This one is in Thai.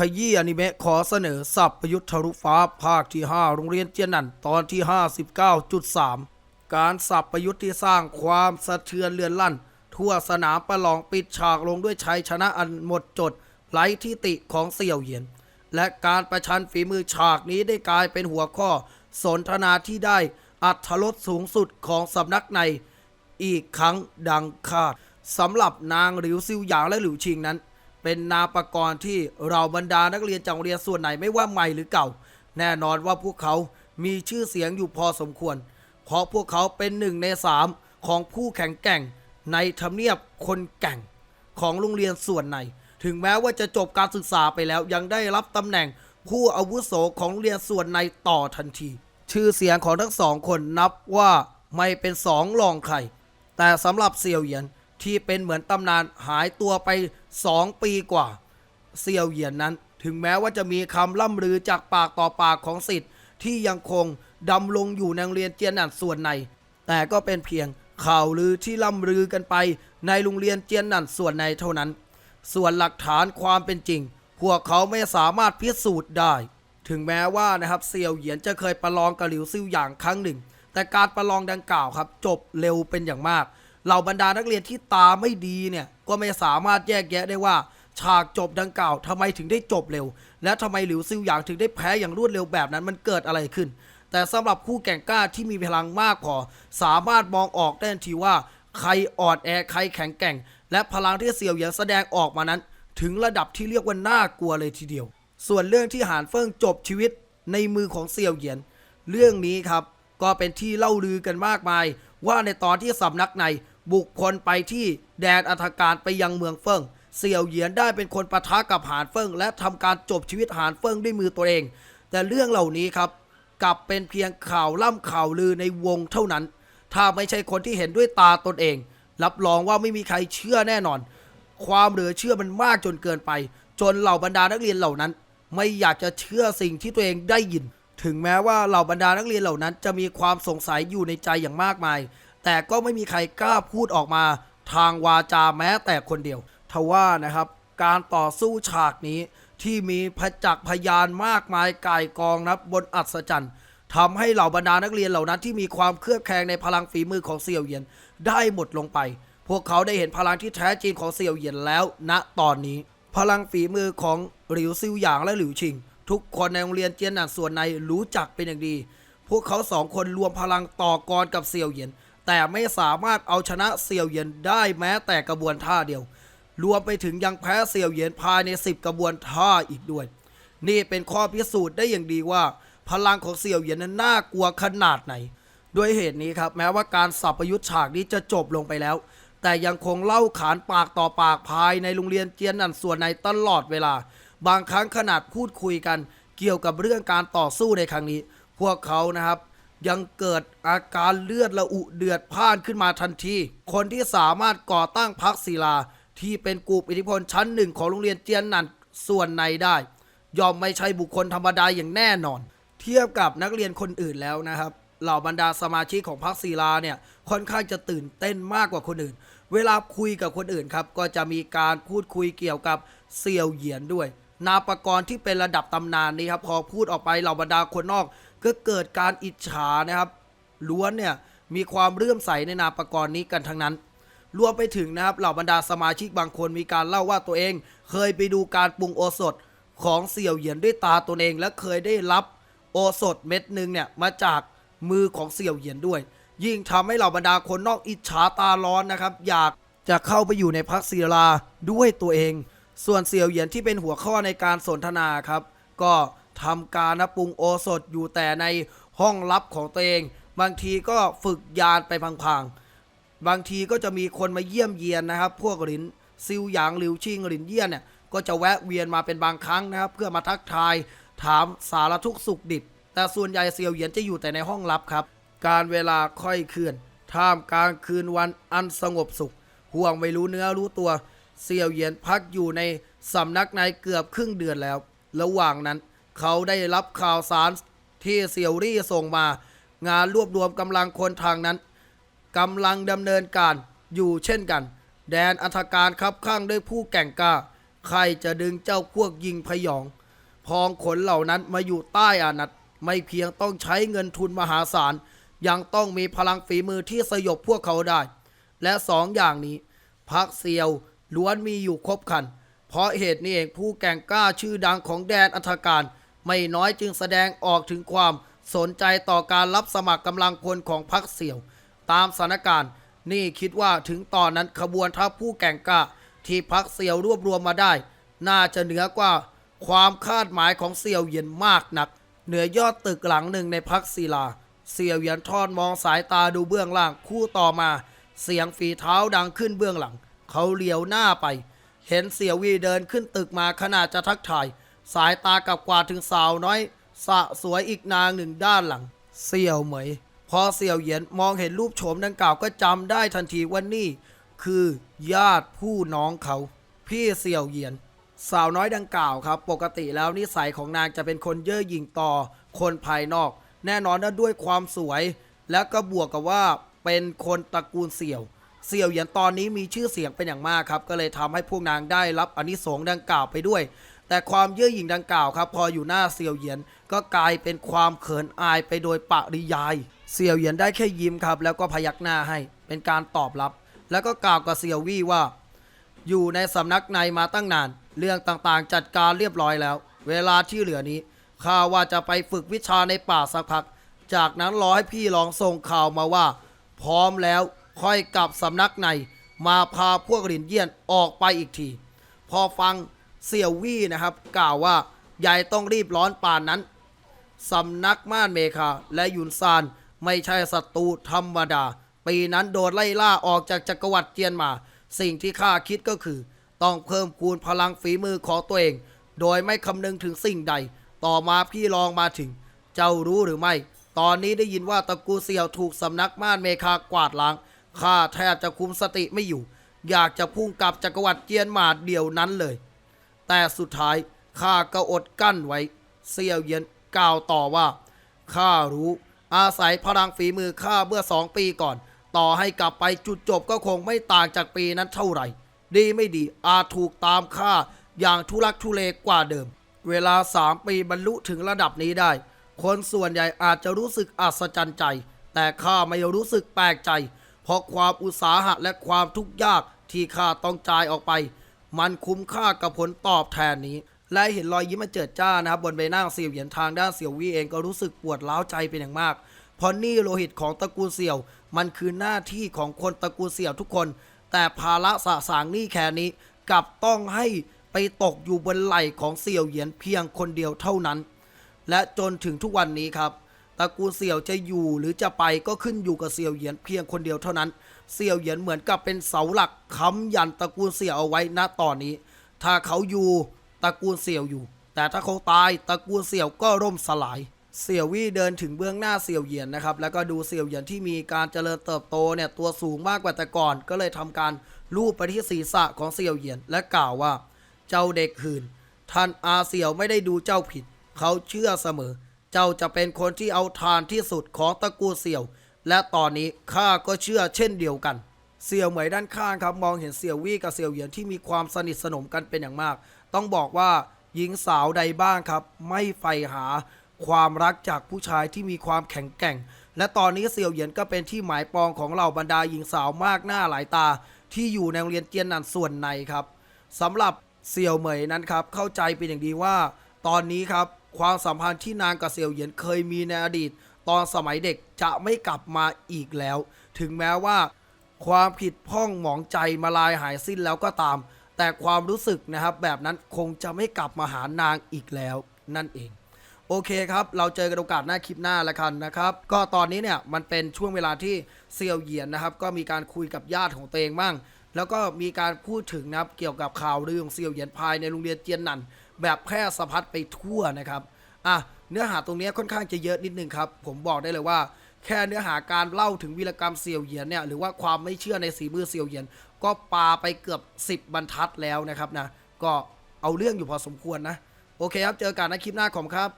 ขยี้อนิเมะขอเสนอสับประยุทธ์ทะลุฟ้าภาคที่ 5 โรงเรียนเจียนนันตอนที่ 59.3 การสับประยุทธ์ที่สร้างความสะเทือนเลือนลั่น ทั่วสนามประลองปิดฉากลงด้วยชัยชนะอันหมดจดไร้ที่ติของเสี่ยวเหยียน และการประชันฝีมือฉากนี้ได้กลายเป็นหัวข้อ สนทนาที่ได้อัธรสสูงสุดของสำนักในอีกครั้งดังคาดสำหรับนางหลิวซิวหยางและหลิวชิงนั้น เป็นนามประกรณ์ที่เราบรรดานักเรียนจากโรงเรียนส่วนไหนไม่ว่าใหม่หรือเก่า แน่นอนว่าพวกเขามีชื่อเสียงอยู่พอสมควร เพราะพวกเขาเป็นหนึ่งในสามของผู้แข่งแกร่ง ในทำเนียบคนแก่งของโรงเรียนส่วนในถึงแม้ว่าจะจบการศึกษาไปแล้วยังได้รับตำแหน่งผู้อาวุโสของโรงเรียนส่วนในต่อทันที ชื่อเสียงของทั้งสองคนนับว่าไม่เป็นสองรองใครแต่สำหรับเซียวเหยียน ที่เป็นเหมือนตำนานหายตัวไป 2 ปีกว่า เซียวเหยียนนั้น ถึงแม้ว่าจะมีคำล่ำลือจากปากต่อปากของสิทธิ์ที่ยังคงดำรงอยู่ในโรงเรียนเจียนหนันส่วนใน แต่ก็เป็นเพียงข่าวลือที่ล่ำลือกันไปในโรงเรียนเจียนหนันส่วนในเท่านั้น ส่วนหลักฐานความเป็นจริง พวกเขาไม่สามารถพิสูจน์ได้ ถึงแม้ว่านะครับเซียวเหยียนจะเคยประลองกับหลิวซิ่วหยางครั้งหนึ่ง แต่การประลองดังกล่าวครับ จบเร็วเป็นอย่างมาก เหล่าบรรดานักเรียนที่ตาไม่ดีเนี่ยก็ไม่สามารถแยกแยะได้ว่าฉากจบดังกล่าวทำไมถึงได้จบเร็ว และทำไมหลิวซิ่วหยางถึงได้แพ้อย่างรวดเร็วแบบนั้นมันเกิดอะไรขึ้น แต่สำหรับคู่แข่งกล้าที่มีพลังมากพอ สามารถมองออกได้ทันทีว่า ใครอ่อนแอใครแข็งแกร่ง และพลังที่เสี่ยวหยียนแสดงออกมานั้น ถึงระดับที่เรียกว่าน่ากลัวเลยทีเดียว ส่วนเรื่องที่หานเฟิงจบชีวิตในมือของเสี่ยวเหยียน เรื่องนี้ครับก็เป็นที่เล่าลือกันมากมาย ว่าในตอนที่สำนักใน บุคคลไปที่แดนอัธการไปยังเมืองเฟิ่งเสี่ยวเหยียนได้เป็นคนปะทะกับหานเฟิ่งและทำการจบชีวิตหานเฟิ่งด้วยมือตัวเอง แต่เรื่องเหล่านี้ครับกลับเป็นเพียงข่าวล่ำข่าวลือในวงเท่านั้น ถ้าไม่ใช่คนที่เห็นด้วยตาตนเอง รับรองว่าไม่มีใครเชื่อแน่นอน ความเหลือเชื่อมันมากจนเกินไป จนเหล่าบรรดานักเรียนเหล่านั้น ไม่อยากจะเชื่อสิ่งที่ตัวเองได้ยิน ถึงแม้ว่าเหล่าบรรดานักเรียนเหล่านั้น จะมีความสงสัยอยู่ในใจอย่างมากมาย แต่ก็ไม่มีใครกล้าพูดออกมาทางวาจาแม้แต่คนเดียวทว่านะครับ การต่อสู้ฉากนี้ที่มีพจักพยานมากมายก่ายกองนับบนอัศจรรย์ทำให้เหล่าบรรดานักเรียนเหล่านั้นที่มีความเครือบแคลงในพลังฝีมือของเสี่ยวเยียนได้หมดลงไป พวกเขาได้เห็นพลังที่แท้จริงของเสี่ยวเยียนแล้ว ณตอนนี้ พลังฝีมือของหลิวซิวหยางและหลิวชิง ทุกคนในโรงเรียนเจียนหนันส่วนในรู้จักเป็นอย่างดี พวกเขาสองคนรวมพลังต่อกรกับเสี่ยวเยียน แต่ไม่สามารถเอาชนะเสี่ยวเหยียนได้แม้แต่กระบวนท่าเดียว รวมไปถึงยังแพ้เสี่ยวเหยียนภายใน 10 กระบวนท่าอีกด้วย นี่เป็นข้อพิสูจน์ได้อย่างดีว่า พลังของเสี่ยวเหยียนนั้นน่ากลัวขนาดไหน ด้วยเหตุนี้ครับแม้ว่าการสับประยุทธ์ฉากนี้จะจบลงไปแล้ว แต่ยังคงเล่าขานปากต่อปากภายในโรงเรียนเจียนนันส่วนในตลอดเวลา บางครั้งขนาดพูดคุยกัน เกี่ยวกับเรื่องการต่อสู้ในครั้งนี้ พวกเขานะครับ ยังเกิดอาการเลือดระอุเดือดพ่านขึ้นมาทันที คนที่สามารถก่อตั้งพรรคศิลา ที่เป็นกลุ่มอิทธิพลชั้นหนึ่งของโรงเรียนเจียนนันส่วนในได้ ย่อมไม่ใช่บุคคลธรรมดาอย่างแน่นอน เทียบกับนักเรียนคนอื่นแล้วนะครับ เหล่าบรรดาสมาชิกของพรรคศิลาเนี่ยค่อนข้างจะตื่นเต้นมากกว่าคนอื่น เวลาคุยกับคนอื่นครับก็จะมีการพูดคุยเกี่ยวกับเซียวเหยียนด้วย นาปกรณ์ที่เป็นระดับตำนานนี้ครับพอพูดออกไปเหล่าบรรดาคนนอก ก็เกิดการอิจฉานะครับล้วนเนี่ยมีความเลื่อมใสในนาปกรณ์นี้กันทั้งนั้น รวมไปถึงนะครับเหล่าบรรดาสมาชิกบางคนมีการเล่าว่าตัวเอง เคยไปดูการปรุงโอสถของเสี่ยวเหยียนด้วยตาตนเองและเคยได้รับโอสถเม็ดหนึ่งเนี่ยมาจากมือของเสี่ยวเหยียนด้วย ยิ่งทำให้เหล่าบรรดาคนนอกอิจฉาตาร้อนนะครับ อยากจะเข้าไปอยู่ในพักศิลาด้วยตัวเอง ส่วนเสี่ยวเหยียนที่เป็นหัวข้อในการสนทนาครับ ก็ ทำการนะปรุงโอสถอยู่แต่ในห้องลับของตัวเอง บางทีก็ฝึกยานไปพังๆ บางทีก็จะมีคนมาเยี่ยมเยียนนะครับ พวกหลินซิวหยางหลิวชิงหลินเยี่ยนเนี่ยก็จะแวะเวียนมาเป็นบางครั้งนะครับ เพื่อมาทักทายถามสารทุกสุขดิบ แต่ส่วนใหญ่เซียวเหยียนจะอยู่แต่ในห้องลับครับ การเวลาค่อยเคลื่อนท่ามกลางคืนวันอันสงบสุข ห่วงไม่รู้เนื้อรู้ตัวเซียวเหยียนพักอยู่ในสำนักในเกือบครึ่งเดือนแล้ว ระหว่างนั้น เขาได้รับข่าวสารที่เซียวรี่ส่งมา งานรวบรวมกำลังคนทางนั้นกำลังดำเนินการอยู่เช่นกัน แดนอัธการครับข้างด้วยผู้แก่งกล้า ใครจะดึงเจ้าพวกยิงพยอง พองขนเหล่านั้นมาอยู่ใต้อานัตไม่เพียงต้องใช้เงินทุนมหาศาล ยังต้องมีพลังฝีมือที่สยบพวกเขาได้ และสองอย่างนี้พักเซียวล้วนมีอยู่ครบคัน เพราะเหตุนี้เองผู้แก่งกล้าชื่อดังของแดนอัธการ ไม่น้อยจึงแสดงออกถึงความสนใจต่อการรับสมัครกำลังพลของพักเสี่ยว ตามสถานการณ์ นี่คิดว่าถึงตอนนั้นขบวนทัพผู้แก่งกล้าที่พักเสี่ยวรวบรวมมาได้ น่าจะเหนือกว่าความคาดหมายของเสี่ยวเหยียนมากนัก เหนือยอดตึกหลังหนึ่งในพักศิลา เสี่ยวเหยียนทอดมองสายตาดูเบื้องล่างคู่ต่อมา เสียงฝีเท้าดังขึ้นเบื้องหลัง เขาเหลียวหน้าไป เห็นเสี่ยววีเดินขึ้นตึกมาขณะจะทักทาย สายตากลับกวาดถึงสาวน้อย สะสวยอีกนางหนึ่งด้านหลัง เสี่ยวเหมย พอเสี่ยวเหยียนมองเห็นรูปโฉมดังกล่าวก็จำได้ทันทีว่านี่ คือญาติผู้น้องเขา พี่เสี่ยวเหยียน สาวน้อยดังกล่าวครับ ปกติแล้วนิสัยของนางจะเป็นคนเย่อหยิ่งต่อ คนภายนอก แน่นอนว่าด้วยความสวย แล้วก็บวกกับว่าเป็นคนตระกูลเสี่ยวเสี่ยวเหยียนตอนนี้มีชื่อเสียงเป็นอย่างมากครับ ก็เลยทำให้พวกนางได้รับอานิสงส์ดังกล่าวไปด้วย แต่ความเย่อหยิ่งดังกล่าวครับ พออยู่หน้าเสียวเหยียนก็กลายเป็นความเขินอายไปโดยปริยายเสียวเหยียนได้แค่ยิ้มครับ แล้วก็พยักหน้าให้เป็นการตอบรับ แล้วก็กล่าวกับเสียววี่ว่า อยู่ในสำนักในมาตั้งนาน เรื่องต่างๆ จัดการเรียบร้อยแล้ว เวลาที่เหลือนี้ข้าว่าจะไปฝึกวิชาในป่าสักพัก จากนั้นรอให้พี่ลองส่งข่าวมาว่า พร้อมแล้วค่อยกลับสำนักในมาพาพวกหลินเยี่ยนออกไปอีกที พอฟัง เสี่ยววี่นะครับ กล่าวว่าใหญ่ต้องรีบร้อนป่านนั้นสำนักม่านเมคาและยุนซานไม่ใช่ศัตรูธรรมดา ปีนั้นโดนไล่ล่าออกจากจักรวรรดิเจียนมา สิ่งที่ข้าคิดก็คือ ต้องเพิ่มคูณพลังฝีมือของตัวเอง โดยไม่คำนึงถึงสิ่งใด ต่อมาพี่ลองมาถึง เจ้ารู้หรือไม่ ตอนนี้ได้ยินว่าตระกูลเสี่ยวถูกสำนักม่านเมคากวาดล้างข้าแทบจะคุมสติไม่อยู่ อยากจะพุ่งกลับจักรวรรดิเจียนมาเดียวนั้นเลย แต่สุดท้ายข้าก็อดกั้นไว้เสี่ยวเยียนกล่าวต่อว่าข้ารู้อาศัยพลังฝีมือข้าเมื่อสองปีก่อน ต่อให้กลับไปจุดจบก็คงไม่ต่างจากปีนั้นเท่าไหร่ ดีไม่ดีอาจถูกตามฆ่าอย่างทุลักทุเลกว่าเดิม เวลาสามปีบรรลุถึงระดับนี้ได้ คนส่วนใหญ่อาจจะรู้สึกอัศจรรย์ใจ แต่ข้าไม่รู้สึกแปลกใจ เพราะความอุตสาหะและความทุกข์ยากที่ข้าต้องจ่ายออกไป มันคุ้มค่ากับผลตอบแทนนี้ และเห็นรอยยิ้มมันเจิดจ้านะครับ บนใบหน้าของเสี่ยวเหยียนทางด้านเสี่ยววี่เองก็รู้สึกปวดร้าวใจเป็นอย่างมาก เพราะนี่โลหิตของตระกูลเสี่ยว มันคือหน้าที่ของคนตระกูลเสี่ยวทุกคน แต่ภาระสะสางหนี้แค่นี้กลับต้องให้ไปตกอยู่บนไหล่ของเสี่ยวเหยียนเพียงคนเดียวเท่านั้น และจนถึงทุกวันนี้ครับตระกูลเสี่ยวจะอยู่หรือจะไปก็ขึ้นอยู่กับเสี่ยวเหยียนเพียงคนเดียวเท่านั้น เสี่ยวเหยียนเหมือนกับเป็นเสาหลักค้ำยันตระกูลเสี่ยวเอาไว้ณตอนนี้ ถ้าเขาอยู่ตระกูลเสี่ยวอยู่ แต่ถ้าเขาตายตระกูลเสี่ยวก็ร่มสลาย เสี่ยววี่เดินถึงเบื้องหน้าเสี่ยวเหยียนนะครับ แล้วก็ดูเสี่ยวเหยียนที่มีการเจริญเติบโตเนี่ยตัวสูงมากกว่าแต่ก่อน ก็เลยทำการลูบไปที่ศีรษะของเสี่ยวเหยียนและกล่าวว่า เจ้าเด็กหืนท่านอาเสี่ยวไม่ได้ดูเจ้าผิด เขาเชื่อเสมอ เจ้าจะเป็นคนที่เอาทานที่สุดของตระกูลเสี่ยว และตอนนี้ข้าก็เชื่อเช่นเดียวกัน เสี่ยวเหมยด้านข้างครับมองเห็นเสี่ยววี่กับเสี่ยวเหยียนที่มีความสนิทสนมกันเป็นอย่างมาก ต้องบอกว่าหญิงสาวใดบ้างครับ ไม่ใฝ่หาความรักจากผู้ชายที่มีความแข็งแกร่ง และตอนนี้เสี่ยวเหยียนก็เป็นที่หมายปองของเหล่าบรรดาหญิงสาวมากหน้าหลายตา ที่อยู่ในโรงเรียนเจียนนันส่วนในครับสำหรับเสี่ยวเหมยนั้นครับเข้าใจเป็นอย่างดีว่า ตอนนี้ครับความสัมพันธ์ที่นางกับเสี่ยวเหยียนเคยมีในอดีต ตอนสมัยเด็กจะไม่กลับมาอีกแล้ว ถึงแม้ว่า ความผิดพ้องหมองใจมาลายหายสิ้นแล้วก็ตาม แต่ความรู้สึกนะครับ แบบนั้นคงจะไม่กลับมาหานางอีกแล้ว นั่นเอง โอเคครับ เราเจอกันโอกาสหน้าคลิปหน้าแล้วกันนะครับ ก็ตอนนี้เนี่ยมันเป็นช่วงเวลาที่เซียวเหยียนนะครับ ก็มีการคุยกับญาติของตัวเองบ้างแล้วก็มีการพูดถึงนะครับเกี่ยวกับข่าวลือของเซียวเหยียนภายในโรงเรียนเจียนนันแบบแพร่สะพัดไปทั่วนะครับ อะ เนื้อหาตรงนี้ค่อนข้างจะเยอะนิดนึงครับ ผมบอกได้เลยว่า แค่เนื้อหาการเล่าถึงวีรกรรมเซียวเหยียนเนี่ยหรือว่าความไม่เชื่อในสีมือเซียวเหยียน ก็ปาไปเกือบ 10 บรรทัดแล้วนะครับนะก็เอาเรื่องอยู่พอสมควรนะ โอเคครับ เจอกันในคลิปหน้าของครับ